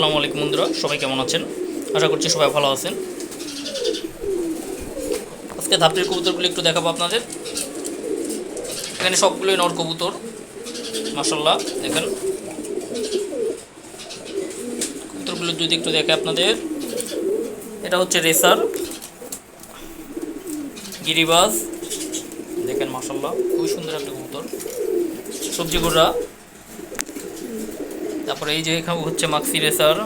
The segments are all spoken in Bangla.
আসসালামু আলাইকুম বন্ধুরা, সবাই কেমন আছেন? আশা করছি সবাই ভালো আছেন। আজকে ধাপটির কবুতরগুলো একটু দেখাবো আপনাদের। এখানে সবগুলোই নর কবুতর মাসাল্লাহ দেখেন। কবুতরগুলো যদি একটু দেখে আপনাদের। এটা হচ্ছে রেসার, গিরিবাজ, দেখেন মাসাল্লাহ খুবই সুন্দর একটা কবুতর। সবজি গোড়া তারপরে এই যে এখানে হচ্ছে মাক্সি রেসার।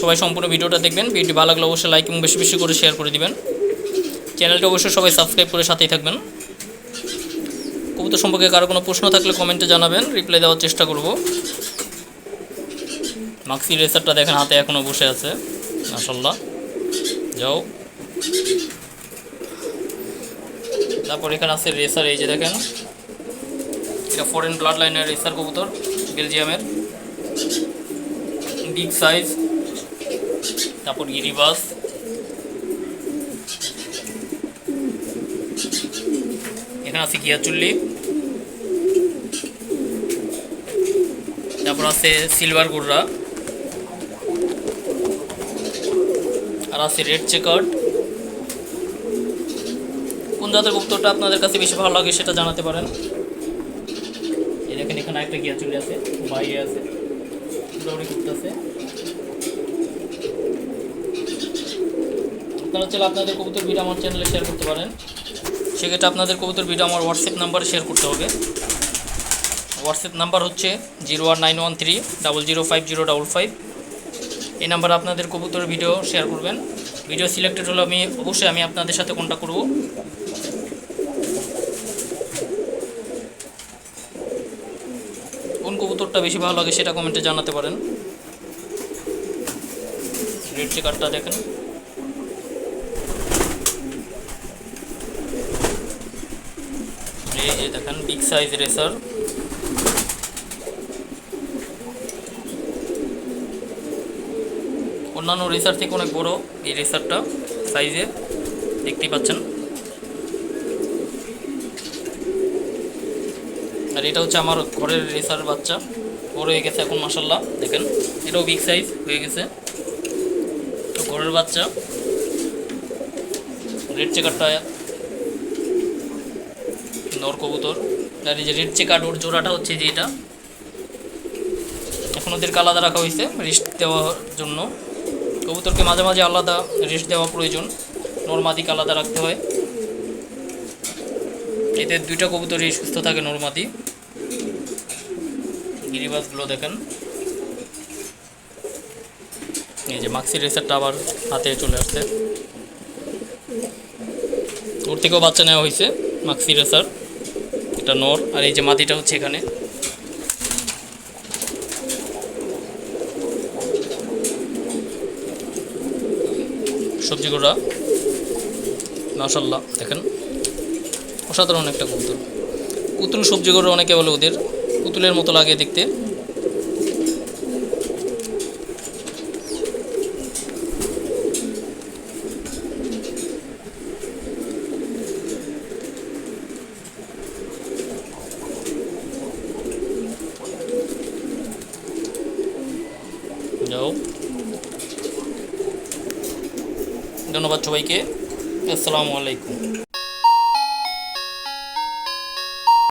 সবাই সম্পূর্ণ ভিডিওটা দেখবেন, ভিডিওটি ভালো লাগলে অবশ্যই লাইক এবং বেশি বেশি করে শেয়ার করে দিবেন। চ্যানেলটা অবশ্যই সবাই সাবস্ক্রাইব করে সাথেই থাকবেন। কবুতর সম্পর্কে কারও কোনো প্রশ্ন থাকলে কমেন্টে জানাবেন রিপ্লাই দেওয়ার চেষ্টা করব। মাক্সি রেসারটা দেখেন, হাতে এখনও বসে আছে মাসাল্লাহ যাও। তারপর এখানে আছে রেসার, এই যে দেখেন। এটা ফরেন ব্লাড লাইনের রেসার কবুতর, বেলজিয়ামের। বিগ সাইজ তারপর গিরিবাস এখানে আছে গিয়াচুল্লি তারপর আছে সিলভার গুড়রা। আর আছে রেড চেকার্ড কোন জাতের কবুতরটা আপনাদের কাছে বেশি ভালো লাগে সেটা জানাতে পারেন। এই দেখেন, এখানে একটা গিয়া চলে আছে বাইরে আছে, দৌড়ি করতেছে আপনারা চাইলে আপনাদের কবুতর ভিডিও আমার চ্যানেলে শেয়ার করতে পারেন। সেক্ষেত্রে আপনাদের কবুতর ভিডিও আমার হোয়াটসঅ্যাপ নাম্বারে শেয়ার করতে হবে। হোয়াটসঅ্যাপ নাম্বার হচ্ছে zero one nine one three double zero five zero double five এই নাম্বারে আপনাদের কবুতরের ভিডিও শেয়ার করবেন। ভিডিও সিলেক্টেড হলে আমি অবশ্যই আমি আপনাদের সাথে কন্ট্যাক্ট করব। কোন কবুতরটা বেশি ভালো লাগে সেটা কমেন্টে জানাতে পারেন। রেড চেকারটা দেখেন। এই যে দেখেন বিগ সাইজ রেসার অন্যান্য রেসার থেকে অনেক বড় এই রেসারটা সাইজে দেখতেই পাচ্ছেন। আর এটা হচ্ছে আমার ঘরের রেসার বাচ্চা। বড় হয়ে গেছে এখন মাসাল্লাহ দেখেন। এটাও বিগ সাইজ হয়ে গেছে। তো ঘরের বাচ্চা। রেড চেকারটা নর কবুতর। আর এই যে রেড চেকার ওর জোড়াটা হচ্ছে যে এটা। এখন ওদেরকে আলাদা রাখা হয়েছে রেস্ট দেওয়ার জন্য। কবুতরকে মাঝে মাঝে আলাদা রেস্ট দেওয়া প্রয়োজন। নর্মাদিকে আলাদা রাখতে হয়। এতে দুইটা কবুতরই সুস্থ থাকে নর্মাদি। গিরিবাসগুলো দেখেন। এই যে মাক্সি রেসারটা আবার হাতে চলে আসছে। ওর থেকেও বাচ্চা নেওয়া হয়েছে, মাক্সি রেসার। এটা নর, আর এই যে মাটিটা হচ্ছে এখানে। সবজি গোড়া। মাশাল্লাহ দেখেন। অসাধারণ একটা কবুতর। পুতুল সবজি গোড়া অনেকে বলে ওদের। পুতুলের মতো লাগে দেখতে। যাও। ধন্যবাদ সবাইকে। আসসালামু আলাইকুম।